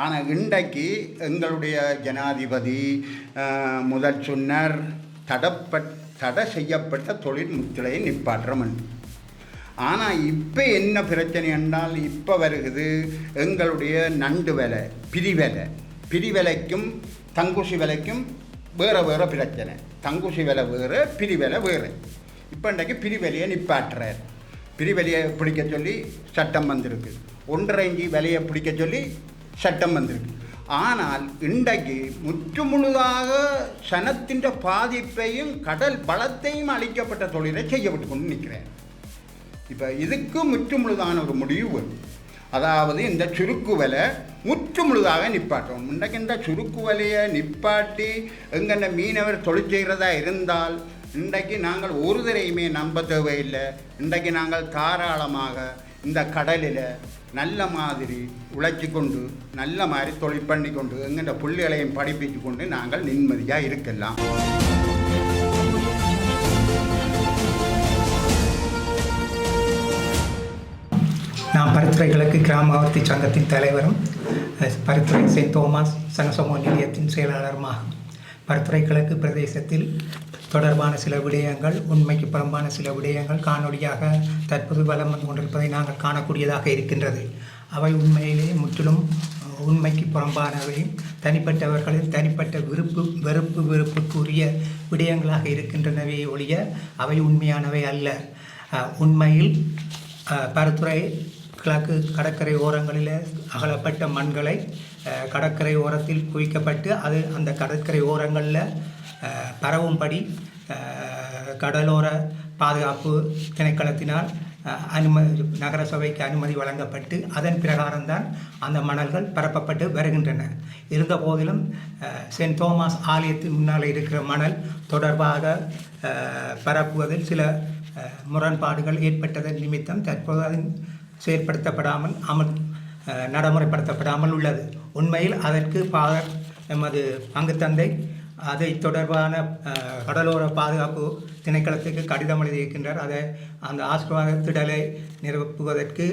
ஆனால் இன்றைக்கு எங்களுடைய ஜனாதிபதி முதல் சொன்னார் தடப்பட் தடை செய்யப்பட்ட தொழில் முத்திரையை நிப்பாற்றம் ஆனால் இப்போ என்ன பிரச்சனை என்றால் இப்போ வருகுது எங்களுடைய நண்டு விலை பிரிவலை பிரிவிலைக்கும் தங்குசி விலைக்கும் வேறு வேறு பிரச்சனை. தங்குசி விலை வேறு பிரிவலை வேறு. இப்போ இன்றைக்கு பிரிவிலையை நிப்பாட்டுறார். பிரிவிலையை பிடிக்க சொல்லி சட்டம் வந்திருக்கு. ஒன்றரை இஞ்சி விலையை பிடிக்க சொல்லி சட்டம் வந்திருக்கு. ஆனால் இன்றைக்கு முற்று முழுதாக சனத்தின் பாதிப்பையும் கடல் பலத்தையும் அளிக்கப்பட்ட தொழிலை செய்யப்பட்டு கொண்டு நிற்கிறேன் இப்போ இதுக்கு முற்று முழுதான ஒரு முடிவு. வரும் அதாவது இந்த சுருக்கு முற்று முழுதாக நிப்பாட்டணும். இன்றைக்கு இந்த சுருக்கு வலையை நிப்பாட்டி எங்கென்ன மீனவர் தொழில் செய்கிறதா இருந்தால் இன்றைக்கு நாங்கள் ஒரு தரையுமே நம்ப தேவையில்லை. இன்றைக்கு நாங்கள் தாராளமாக இந்த கடலில் நல்ல மாதிரி உழைச்சி கொண்டு நல்ல மாதிரி தொழில் பண்ணி கொண்டு எங்கிற பிள்ளைகளையும் படிப்பிச்சு கொண்டு நாங்கள் நிம்மதியாக இருக்கலாம். நான் பருத்துறை கிழக்கு கிராமாவர்த்தி சங்கத்தின் தலைவரும் பருத்துறை செயின்ட் தோமஸ் சனசமோ நிலையத்தின் செயலாளருமாகும். பருத்துறை கிழக்கு பிரதேசத்தில் தொடர்பான சில விடயங்கள் உண்மைக்கு புறம்பான சில விடயங்கள் காணொலியாக தற்போது வலம் வந்து கொண்டிருப்பதை நாங்கள் காணக்கூடியதாக இருக்கின்றது. அவை உண்மையிலே முற்றிலும் உண்மைக்கு புறம்பானவையும் தனிப்பட்டவர்களின் தனிப்பட்ட விருப்பு வெறுப்பு வெறுப்புக்குரிய விடயங்களாக இருக்கின்றனவே ஒழிய அவை உண்மையானவை அல்ல. உண்மையில் பருத்துறை கிழக்கு கடற்கரை ஓரங்களில் அகலப்பட்ட மண்களை கடற்கரை ஓரத்தில் குவிக்கப்பட்டு அது அந்த கடற்கரை ஓரங்களில் பரவும்படி கடலோர பாதுகாப்பு திணைக்களத்தினால் அனுமதி நகர சபைக்கு அனுமதி வழங்கப்பட்டு அதன் பிரகாரம்தான் அந்த மணல்கள் பரப்பப்பட்டு வருகின்றன. இருந்த போதிலும் சென்ட் தோமாஸ் ஆலயத்தின் முன்னால் இருக்கிற மணல் தொடர்பாக பரப்புவதில் சில முரண்பாடுகள் ஏற்பட்டதன் நிமித்தம் தற்போது அது செயற்படுத்தப்படாமல் அமல் நடைமுறைப்படுத்தப்படாமல் உள்ளது. உண்மையில் அதற்கு பாதர் எமது பங்குத்தந்தை அதை தொடர்பான கடலோர பாதுகாப்பு திணைக்களத்துக்கு கடிதம் எழுதியிருக்கின்றார். அதை அந்த ஆசிர்வாத திடலை நிரப்புவதற்கு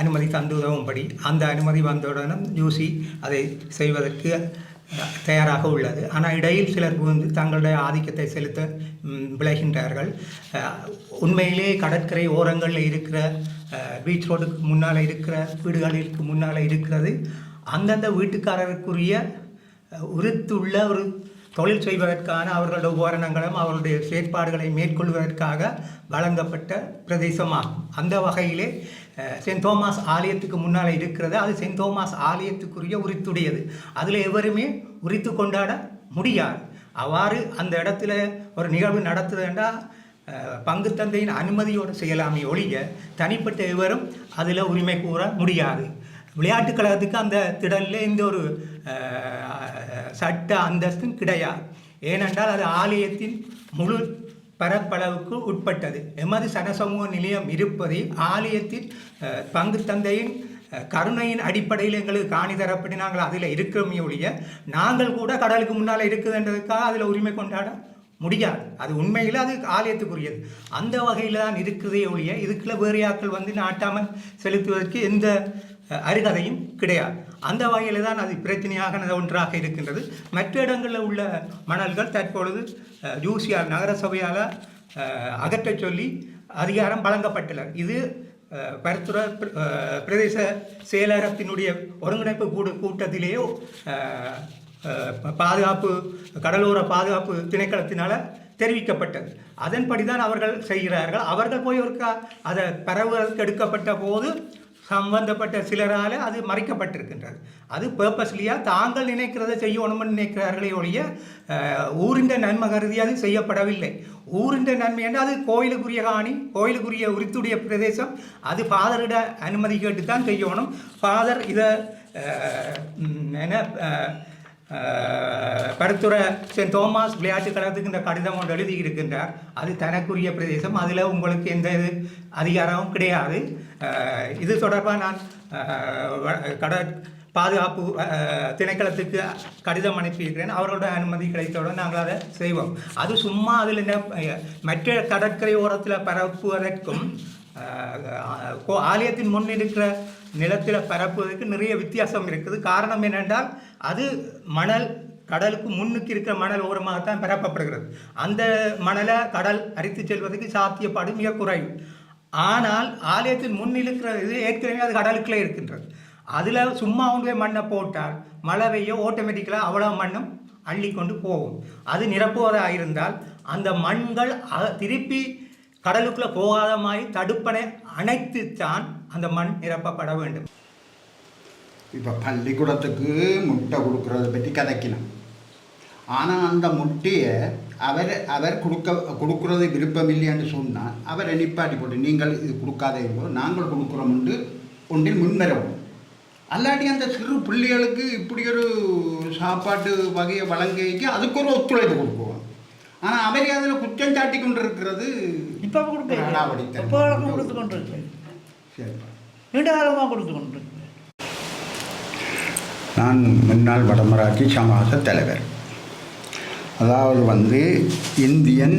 அனுமதி தந்து உதவும்படி அந்த அனுமதி வந்தவுடனும் யூசி அதை செய்வதற்கு தயாராக உள்ளது. ஆனால் இடையில் சிலர் வந்து தங்களுடைய ஆதிக்கத்தை செலுத்த விளைகின்றார்கள். உண்மையிலே கடற்கரை ஓரங்களில் இருக்கிற பீச் ரோடுக்கு முன்னால் இருக்கிற வீடுகளிற்கு முன்னால் இருக்கிறது. அந்தந்த வீட்டுக்காரருக்குரிய உறுத்துள்ள ஒரு தொழில் செய்வதற்கான அவர்களோட உபகரணங்களும் அவர்களுடைய செயற்பாடுகளை மேற்கொள்வதற்காக வழங்கப்பட்ட பிரதேசமாகும். அந்த வகையிலே சென்ட் தோமாஸ் ஆலயத்துக்கு முன்னால் இருக்கிறது. அது சென்ட் தோமாஸ் ஆலயத்துக்குரிய உரித்துடையது. அதில் எவருமே உரித்து கொண்டாட முடியாது. அவ்வாறு அந்த இடத்துல ஒரு நிகழ்வு நடத்துதுன்னா பங்கு பங்குத்தந்தையின் அனுமதியோடு செய்யலாமே ஒழிய தனிப்பட்ட எவரும் அதில் உரிமை கூற முடியாது. விளையாட்டுக் கழகத்துக்கு அந்த திடலில் இந்த ஒரு சட்ட அந்தஸ்தும் கிடையாது. ஏனென்றால் அது ஆலயத்தின் முழு பரப்பளவுக்கு உட்பட்டது. எமது சனசமூக நிலையம் இருப்பதை ஆலயத்தின் பங்கு தந்தையின் கருணையின் அடிப்படையில் எங்களுக்கு காணி தரப்பட்டு நாங்கள் அதில் இருக்கிறோமே ஒழிய நாங்கள் கூட கடலுக்கு முன்னால் இருக்குதுன்றதுக்காக அதில் உரிமை கொண்டாட முடியாது. அது உண்மையில் அது ஆலயத்துக்குரியது. அந்த வகையில் தான் இருக்குதே ஒழிய இதுக்குள்ள வேறு ஆட்கள் வந்து நாட்டாமல் செலுத்துவதற்கு எந்த அருகதையும் கிடையாது. அந்த வகையில் தான் அது பிரச்சனையாக ஒன்றாக இருக்கின்றது. மற்ற இடங்களில் உள்ள மணல்கள் தற்பொழுது ஜூசியார் நகரசபையால் அகற்றச் சொல்லி அதிகாரம் வழங்கப்பட்டுள்ளது. இது அஹ், பிரதேச செயலகத்தினுடைய ஒருங்கிணைப்பு கூடு கூட்டத்திலேயோ பாதுகாப்பு கடலோர பாதுகாப்பு திணைக்களத்தினால் தெரிவிக்கப்பட்டது. அதன்படி தான் அவர்கள் செய்கிறார்கள். அவர்கள் போய் ஒரு அதை பரவுவதற்கு எடுக்கப்பட்ட போது சம்பந்தப்பட்ட சிலரால் அது மறைக்கப்பட்டிருக்கின்றது. அது பர்பஸ்லியாக தாங்கள் நினைக்கிறதை செய்யணும்னு நினைக்கிறார்களே ஒழிய ஊரின் நன்மை கருதி அது செய்யப்படவில்லை. ஊரின் நன்மை என்றால் அது கோயிலுக்குரிய காணி கோயிலுக்குரிய உரித்துடைய பிரதேசம். அது ஃபாதரிட அனுமதி கேட்டு தான் செய்யணும். ஃபாதர் இதை என்ன பருத்துறை சென்ட் தோமாஸ் விளையாட்டு கழகத்துக்கு இந்த கடிதம் ஒன்று எழுதி இருக்கின்றார் அது தனக்குரிய பிரதேசம். அதில் உங்களுக்கு எந்த இது அதிகாரமும் கிடையாது. இது தொடர்பாக நான் கட பாதுகாப்பு திணைக்களத்துக்கு கடிதம் அனுப்பியிருக்கிறேன். அவர்களோட அனுமதி கிடைத்தவுடன் நாங்கள் அதை செய்வோம். அது சும்மா அதில் என்ன மற்ற கடற்கரை ஓரத்தில் பரப்புவதற்கும் கோ- ஆலயத்தின் முன் இருக்கிற நிலத்தில் பரப்புவதற்கு நிறைய வித்தியாசம் இருக்குது. காரணம் என்னென்றால் அது மணல் கடலுக்கு முன்னுக்கு இருக்கிற மணல் ஓரமாகத்தான் பரப்பப்படுகிறது. அந்த மணலை கடல் அரித்து செல்வதற்கு சாத்தியப்பாடு மிக குறைவு. ஆனால் ஆலயத்தின் முன் இருக்கிற இது ஏற்கனவே அது கடலுக்குள்ளே இருக்கின்றது. அதில் சும்மா அவங்களே மண்ணை போட்டால் மழை பெய்ய ஆட்டோமேட்டிக்கலாக அவ்வளோ மண்ணும் அள்ளி கொண்டு போகும். அது நிரப்புவதாக இருந்தால் அந்த மண்கள் திருப்பி கடலுக்குள்ளே போகாத மாதிரி தடுப்பணை அணைத்துத்தான் அந்த மண் நிரப்பப்பட வேண்டும். இப்போ பள்ளிக்கூடத்துக்கு முட்டை கொடுக்கறத பற்றி கதைக்கணும் ஆனால் அந்த முட்டையை அவர் அவர் கொடுக்க கொடுக்கறது விருப்பம் இல்லைன்னு சொன்னால் அவரை நிப்பாட்டி போட்டு நீங்கள் இது கொடுக்காதீங்களோ நாங்கள் கொடுக்குறோம்னு ஒன்றில் முன்வரவும். அல்லாட்டி அந்த சிறு பிள்ளைகளுக்கு இப்படி ஒரு சாப்பாட்டு வகையை வழங்கிக்கு அதுக்கு ஒரு ஒத்துழைப்பு கொடுக்குவோம் ஆனால் அவரை அதில் குற்றம் சாட்டி கொண்டு இருக்கிறது இப்போ கொடுக்க சரிப்பா நீண்ட காலமாக கொடுத்து கொண்டு நான் முன்னாள் வடமராட்சி சமாச தலைவர். அதாவது வந்து இந்தியன்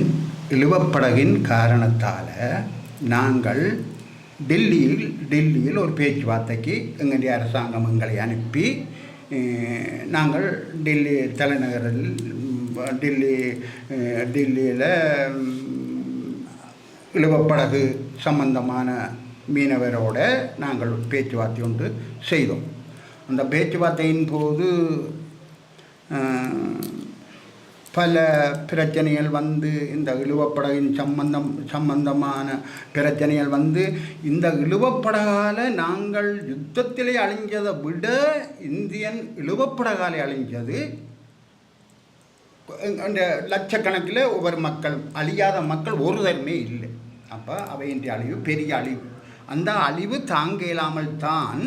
இழுவப்படகின் காரணத்தால் நாங்கள் டெல்லியில் டெல்லியில் ஒரு பேச்சுவார்த்தைக்கு எங்களுடைய அரசாங்கம் எங்களை அனுப்பி நாங்கள் டெல்லி தலைநகரில் டெல்லி டெல்லியில் இழுவப்படகு சம்பந்தமான மீனவரோட நாங்கள் பேச்சுவார்த்தை ஒன்று செய்தோம். அந்த பேச்சுவார்த்தையின் போது பல பிரச்சனைகள் வந்து இந்த இழுவப்படகின் சம்பந்தம் சம்பந்தமான பிரச்சனைகள் வந்து இந்த இழுவப்படகால நாங்கள் யுத்தத்திலே அழிஞ்சதை விட இந்தியன் இழுவப்படகாலை அழிஞ்சது. அந்த லட்சக்கணக்கில் ஒவ்வொரு மக்கள் அழியாத மக்கள் ஒருதருமே இல்லை. அப்போ அவையின்றி அழிவு பெரிய அழிவு. அந்த அழிவு தாங்க இயலாமல் தான்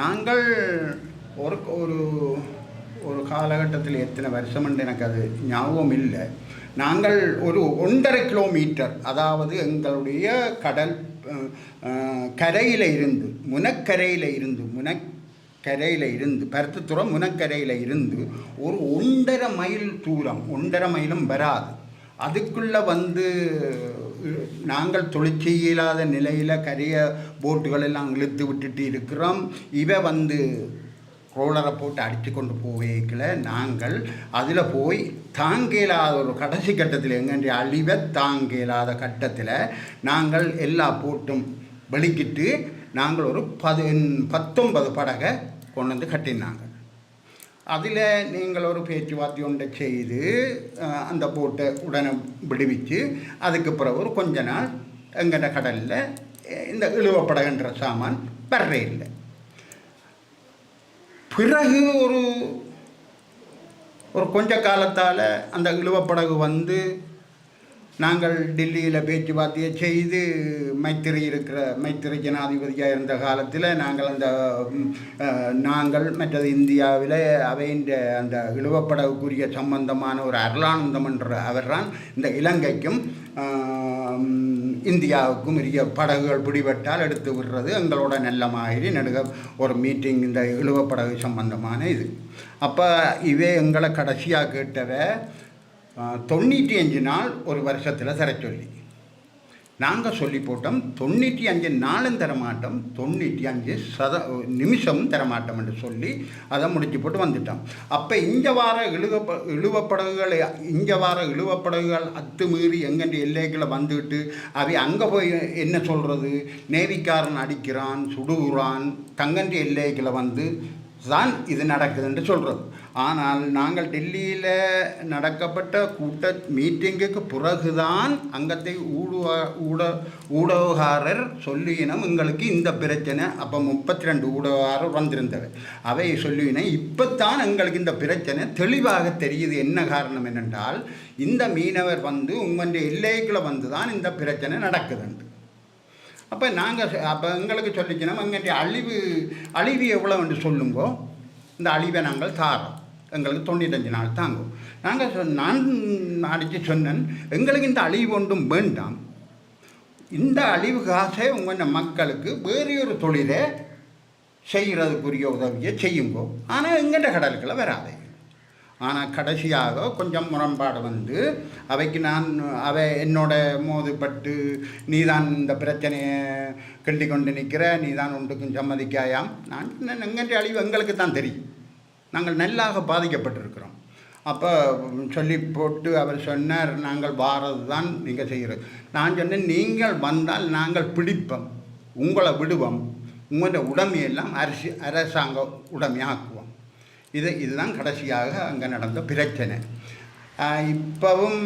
நாங்கள் ஒரு ஒரு ஒரு காலகட்டத்தில் எத்தனை வருஷம்னு எனக்கு அது ஞாபகம் இல்லை. நாங்கள் ஒரு ஒன்றரை கிலோமீட்டர் அதாவது எங்களுடைய கடல் கரையில் இருந்து முனக்கரையில் இருந்து முனக்கரையில் இருந்து பருத்தத்துறை முனக்கரையில் இருந்து ஒரு ஒன்றரை மைல் தூரம் ஒன்றரை மைலும் வராது. அதுக்குள்ளே வந்து நாங்கள் தொழிற்சி இல்லாத நிலையில் கரிய போட்டுகளெல்லாம் இழுத்து விட்டுட்டு இருக்கிறோம். இவ வந்து ரோலரை போட்டு அடித்து கொண்டு போவேக்கில் நாங்கள். அதில் போய் தாங்க இயலாத ஒரு கடைசி கட்டத்தில் எங்கன்ற அழிவை தாங்க இயலாத கட்டத்தில் நாங்கள் எல்லா போட்டும் வெளிக்கிட்டு நாங்கள் ஒரு பது பத்தொன்பது படகை கொண்டு வந்து கட்டினாங்க. அதில் நீங்கள் ஒரு பேச்சுவார்த்தை ஒன்றை செய்து அந்த போட்டை உடனே விடுவிச்சு அதுக்கு பிறகு ஒரு கொஞ்ச நாள் எங்கட கடலில் இந்த இழுவப்படகுன்ற சாமான் வர்றே இல்லை பிறகு ஒரு ஒரு கொஞ்ச காலத்தால் அந்த இழுவப்படகு வந்து நாங்கள் டெல்லியில் பேச்சுவார்த்தையை செய்து மைத்திரி இருக்கிற மைத்திரி ஜனாதிபதியாக இருந்த காலத்தில் நாங்கள் அந்த நாங்கள் மற்றது இந்தியாவில் அவையின் அந்த இழுவப்படகுக்குரிய சம்பந்தமான ஒரு அருளானந்தம் என்ற அவர்தான் இந்த இலங்கைக்கும் இந்தியாவுக்கும் இரிய படகுகள் பிடிபட்டால் எடுத்து விடுறது எங்களோட நல்ல மாதிரி நடுக ஒரு மீட்டிங் இந்த இழுவப்படகு சம்பந்தமான இது. அப்போ இவே எங்களை கடைசியாக கேட்டவை தொண்ணூற்றி அஞ்சு நாள் ஒரு வருஷத்தில் தர சொல்லி. நாங்கள் சொல்லி போட்டோம் தொண்ணூற்றி அஞ்சு நாளும் தரமாட்டோம் தொண்ணூற்றி அஞ்சு சத நிமிஷமும் தரமாட்டோம் என்று சொல்லி அதை முடிச்சு போட்டு வந்துட்டோம். அப்போ இங்க வார இழுவப்ப இழுவப்படகுகள் இங்க வார இழுவப்படகுகள் அத்துமீறி எங்கென்ற எல்லைகளை வந்துட்டு அவை அங்கே போய் என்ன சொல்கிறது நேவிக்காரன் அடிக்கிறான் சுடுகிறான் தங்கன்ற எல்லைகளை வந்து தான் இது நடக்குதுன்னு சொல்கிறது ஆனால் நாங்கள் டெல்லியில் நடக்கப்பட்ட கூட்ட மீட்டிங்குக்கு பிறகுதான் அங்கத்தை ஊடுவ ஊட ஊடகக்காரர் சொல்லியினம் எங்களுக்கு இந்த பிரச்சனை. அப்போ முப்பத்தி ரெண்டு ஊடகக்காரர் வந்திருந்தவர் அவை சொல்லியினம் இப்போத்தான் எங்களுக்கு இந்த பிரச்சனை தெளிவாக தெரியுது. என்ன காரணம் என்னென்றால் இந்த மீனவர் வந்து உங்களுடைய எல்லைக்குள்ளே வந்து தான் இந்த பிரச்சனை நடக்குதுண்டு அப்போ நாங்கள் அப்போ எங்களுக்கு சொல்லிக்கணும் எங்களுடைய அழிவு அழிவு எவ்வளோன்னு சொல்லுங்கோ. இந்த அழிவை நாங்கள் தாரோம். எங்களுக்கு தொண்ணூத்தஞ்சு நாள் தாங்கும். நாங்கள் சொ- நான் அடித்து சொன்னேன் எங்களுக்கு இந்த அழிவு ஒன்றும் வேண்டாம். இந்த அழிவு காசை உங்கள் மக்களுக்கு வேறு ஒரு தொழிலை செய்கிறதுக்குரிய உதவியை செய்யுங்கோ. ஆனால் எங்கள்கிட்ட கடலுக்குள்ள வராது. ஆனால் கடைசியாக கொஞ்சம் முரண்பாடு வந்து அவைக்கு நான் அவை என்னோட மோதுப்பட்டு நீ தான் இந்த பிரச்சனையை கிண்டி கொண்டு நிற்கிற நீ தான் ஒன்றுக்கும் சம்மதிக்காயாம். நான் சொன்னேன் எங்கன்ற அழிவு எங்களுக்கு தான் தெரியும். நாங்கள் நல்லாக பாதிக்கப்பட்டிருக்கிறோம். அப்போ சொல்லி போட்டு அவர் சொன்னார் நாங்கள் வாரது தான் நீங்கள் செய்கிறது நான் சொன்னேன் நீங்கள் வந்தால் நாங்கள் பிடிப்போம். உங்களை விடுவோம். உங்களோட உடமையெல்லாம் அரசு அரசாங்க உடைமையாக்குவோம். இது இதுதான் கடைசியாக அங்கே நடந்த பிரச்சனை. இப்போவும்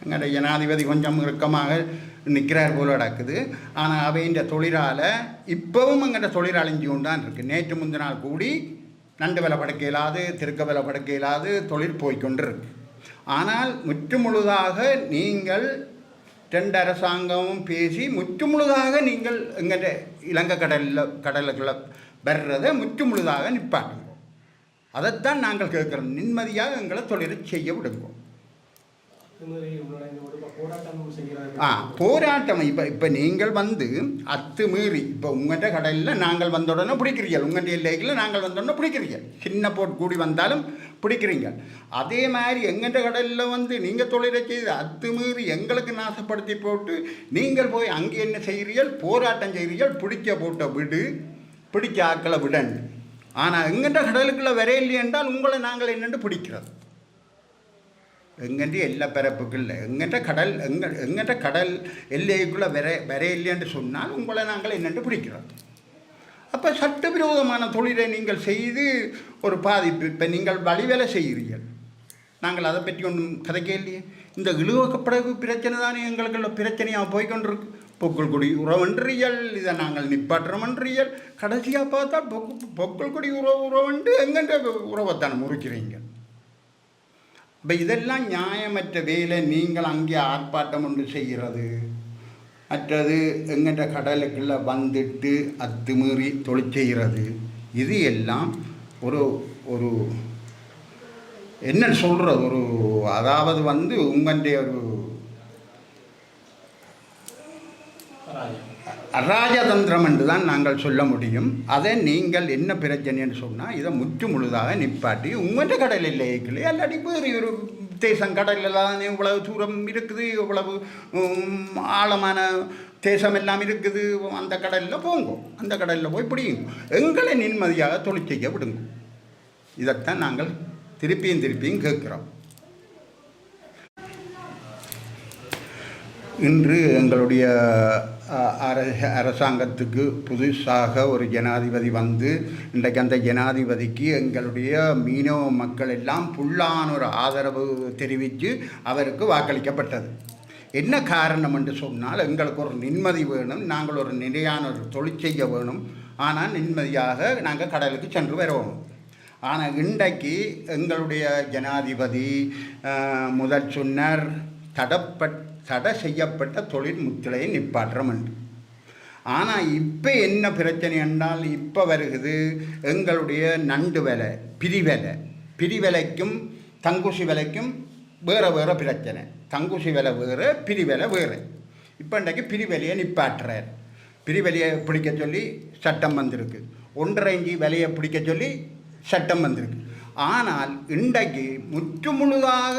அங்கே எங்களோட ஜனாதிபதி கொஞ்சம் இறுக்கமாக நிற்கிறார் போல நடக்குது. ஆனால் அவையின் தொழிலால் இப்போவும் எங்களோட தொழிலாளிஞ்சு கொண்டு தான் இருக்குது நேற்று முந்தின நாள் கூடி நண்டு விலை படுக்க இயலாது திருக்க விலை படுக்க இயலாது தொழில் போய்க்கொண்டு இருக்கு ஆனால் முற்று முழுதாக நீங்கள் ரெண்டு அரசாங்கமும் பேசி முற்று முழுதாக நீங்கள் எங்கிட்ட இலங்கை கடலில் கடலுக்குள்ள வர்றதை முற்று முழுதாக நிற்பாட்டுங்க அதைத்தான் நாங்கள் கேட்குறோம். நிம்மதியாக எங்களை தொழிலை செய்ய விடுவோம் ஆ போராட்டம். இப்போ இப்போ நீங்கள் வந்து அத்துமீறி இப்போ உங்கள்கிட்ட கடையில் நாங்கள் வந்த உடனே பிடிக்கிறீர்கள் உங்கள்கிட்ட இல்லைகளில் நாங்கள் வந்த உடனே பிடிக்கிறீர்கள். சின்ன போட் கூடி வந்தாலும் பிடிக்கிறீங்க அதே மாதிரி எங்கள்கிட்ட கடையில் வந்து நீங்கள் தொழிலை செய்து அத்துமீறி எங்களுக்கு நாசப்படுத்தி போட்டு நீங்கள் போய் அங்கே என்ன செய்கிறீர்கள்? போராட்டம் செய்கிறீர்கள். பிடிக்க போட்ட விடு பிடிக்க ஆக்களை விடன்னு ஆனால் எங்கென்ற கடலுக்குள்ளே வரையில்லை என்றால் உங்களை நாங்கள் என்னென்று பிடிக்கிறது? எங்கென்று எல்லா பிறப்புக்குள்ள எங்கென்ற கடல் எங்க எங்கென்ற கடல் எல்லைக்குள்ளே வர வரையில்லைன்னு சொன்னால் உங்களை நாங்கள் என்னென்று பிடிக்கிறோம் அப்போ சட்டவிரோதமான தொழிலை நீங்கள் செய்து ஒரு பாதிப்பு இப்போ நீங்கள் வழிவேலை செய்கிறீர்கள். நாங்கள் அதை பற்றி ஒன்றும் கதைக்க இல்லையே இந்த இழுவக்கப்படகு பிரச்சனை தானே எங்களுக்குள்ள பிரச்சனையாக போய்கொண்டிருக்கு பொக்குள் குடி உறவன்றியல் இதை நாங்கள் நிப்பாற்றமன்றியல். கடைசியாக பார்த்தா பொக்கு பொக்குள் குடி உறவு உறவுண்டு எங்கென்ற உறவைத்தானே முறிக்கிறீங்க. இப்போ இதெல்லாம் நியாயமற்ற வேலை நீங்கள் அங்கே ஆர்ப்பாட்டம் ஒன்று செய்கிறது. மற்றது எங்கிட்ட கடலுக்குள்ள வந்துட்டு அத்துமீறி தொழில் செய்கிறது இது எல்லாம் ஒரு ஒரு என்ன சொல்கிறது ஒரு அதாவது வந்து உங்களுடைய ஒரு அராஜதந்திரம் என்று தான் நாங்கள் சொல்ல முடியும். அதை நீங்கள் என்ன பிரச்சனைன்னு சொன்னால் இதை முற்று முழுதாக நிப்பாட்டி உங்கள்கிட்ட கடல் இல்லையே அல்லாடி வேறு ஒரு தேசம் கடலெல்லாம் இவ்வளவு தூரம் இருக்குது இவ்வளவு ஆழமான தேசம் எல்லாம் இருக்குது அந்த கடலில் போங்கோ அந்த கடலில் போய் பிடியும் எங்களை நிம்மதியாக தொழில் செய்ய விடுங்க. இதைத்தான் நாங்கள் திருப்பியும் திருப்பியும் கேட்குறோம். இன்று எங்களுடைய அரசாங்கத்துக்கு புதுசாக ஒரு ஜனாதிபதி வந்து இன்றைக்கு அந்த ஜனாதிபதிக்கு எங்களுடைய மீனவ மக்கள் எல்லாம் புல்லான ஒரு ஆதரவு தெரிவித்து அவருக்கு வாக்களிக்கப்பட்டது. என்ன காரணம் என்று சொன்னால் எங்களுக்கு ஒரு நிம்மதி வேணும் நாங்கள் ஒரு நிலையான ஒரு தொழில் செய்ய வேணும். ஆனால் நிம்மதியாக நாங்கள் கடலுக்கு சென்று வருவோம். ஆனால் இன்றைக்கு எங்களுடைய ஜனாதிபதி முதல் சொன்னார் தடப்பட் தடை செய்யப்பட்ட தொழில் முத்திரையை நிப்பாற்றம் என்று ஆனால் இப்போ என்ன பிரச்சனை என்றால் இப்போ வருகுது எங்களுடைய நண்டு விலை பிரிவிலை பிரிவிலைக்கும் தங்குசி விலைக்கும் வேறு வேறு பிரச்சனை. தங்குசி விலை வேறு பிரிவிலை வேறு. இப்போ இன்றைக்கு பிரிவிலையை நிப்பாட்டுறார். பிரிவிலையை பிடிக்க சொல்லி சட்டம் வந்திருக்கு. ஒன்றரை இஞ்சி விலையை பிடிக்க சொல்லி சட்டம் வந்திருக்கு. ஆனால் இன்றைக்கு முற்றுமுழுதாக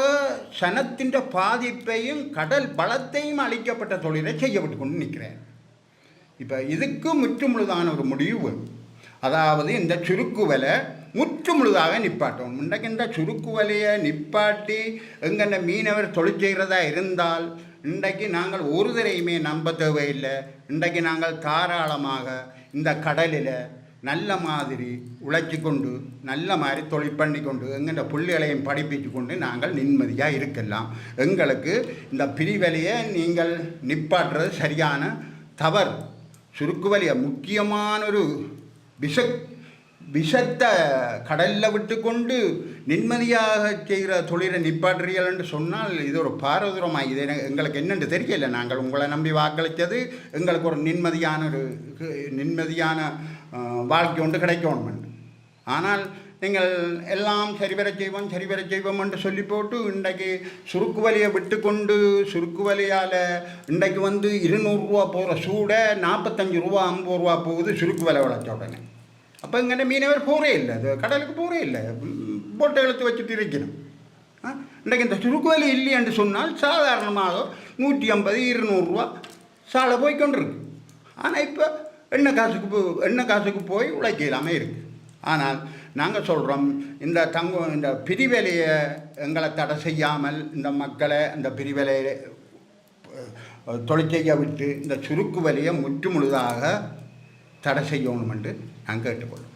சனத்தின் பாதிப்பையும் கடல் பலத்தையும் அளிக்கப்பட்ட தொழிலை செய்யப்பட்டு கொண்டு நிற்கிறேன் இப்போ இதுக்கு முற்றுமுழுதான ஒரு முடிவு. வரும். அதாவது இந்த சுருக்கு விலை முற்றுமுழுதாக நிப்பாட்டும் இன்றைக்கு இந்த சுருக்கு வலையை நிப்பாட்டி எங்கென்ன மீனவர் தொழில் செய்கிறதா இருந்தால் இன்றைக்கு நாங்கள் ஒரு தரையுமே நம்ப தேவையில்லை. இன்றைக்கு நாங்கள் தாராளமாக இந்த கடலில் நல்ல மாதிரி உழைச்சி கொண்டு நல்ல மாதிரி தொழில் பண்ணி கொண்டு எங்கள்ட பிள்ளைகளையும் படிப்பிச்சு கொண்டு நாங்கள் நிம்மதியாக இருக்கலாம். எங்களுக்கு இந்த பிரிவலையை நீங்கள் நிப்பாட்டுறது சரியான தவறு. சுருக்கு வலியை முக்கியமான ஒரு விஷ விஷத்தை கடலில் விட்டு கொண்டு நிம்மதியாக செய்கிற தொழிலை நிப்பாட்டுறீர்கள் என்று சொன்னால் இது ஒரு பாரதூரமாக இது எங்களுக்கு என்னென்று தெரியல. நாங்கள் உங்களை நம்பி வாக்களித்தது எங்களுக்கு ஒரு நிம்மதியான ஒரு நிம்மதியான வாழ்க்கை ஒன்று கிடைக்கணும் ஆனால் நீங்கள் எல்லாம் சரிவர செய்வோம் சரிவர செய்வோம் என்று சொல்லி போட்டு இன்றைக்கு சுருக்கு வலியை விட்டு கொண்டு சுருக்கு வலியால் இன்றைக்கு வந்து இருநூறுரூவா போகிற சூட நாற்பத்தஞ்சு ரூபா ஐம்பது ரூபா போகுது சுருக்கு வலை விளைச்ச உடனே. அப்போ இங்கே மீனவர் போகிறே இல்லை அது கடலுக்கு போகிறே இல்லை ம், போட்டை எழுத்து வச்சுட்டு இருக்கணும் ஆ? இன்றைக்கு இந்த சுருக்கு வேலை இல்லையென்று சொன்னால் சாதாரணமாக நூற்றி ஐம்பது இருநூறுரூவா சாலை போய் கொண்டிருக்கு ஆனால் இப்போ எண்ணெய் காசுக்கு போ எண்ணெய் காசுக்கு போய் உழைக்கலாமே இருக்குது ஆனால் நாங்கள் சொல்கிறோம் இந்த தங்கம் இந்த பிரிவேலையை எங்களை தடை செய்யாமல் இந்த மக்களை இந்த பிரிவேலையை தொழிற்செய்ய விட்டு இந்த சுருக்கு வலையை முற்றுமுழுதாக தடை செய்யணும் என்று நான் கேட்டுக்கொள்ளும்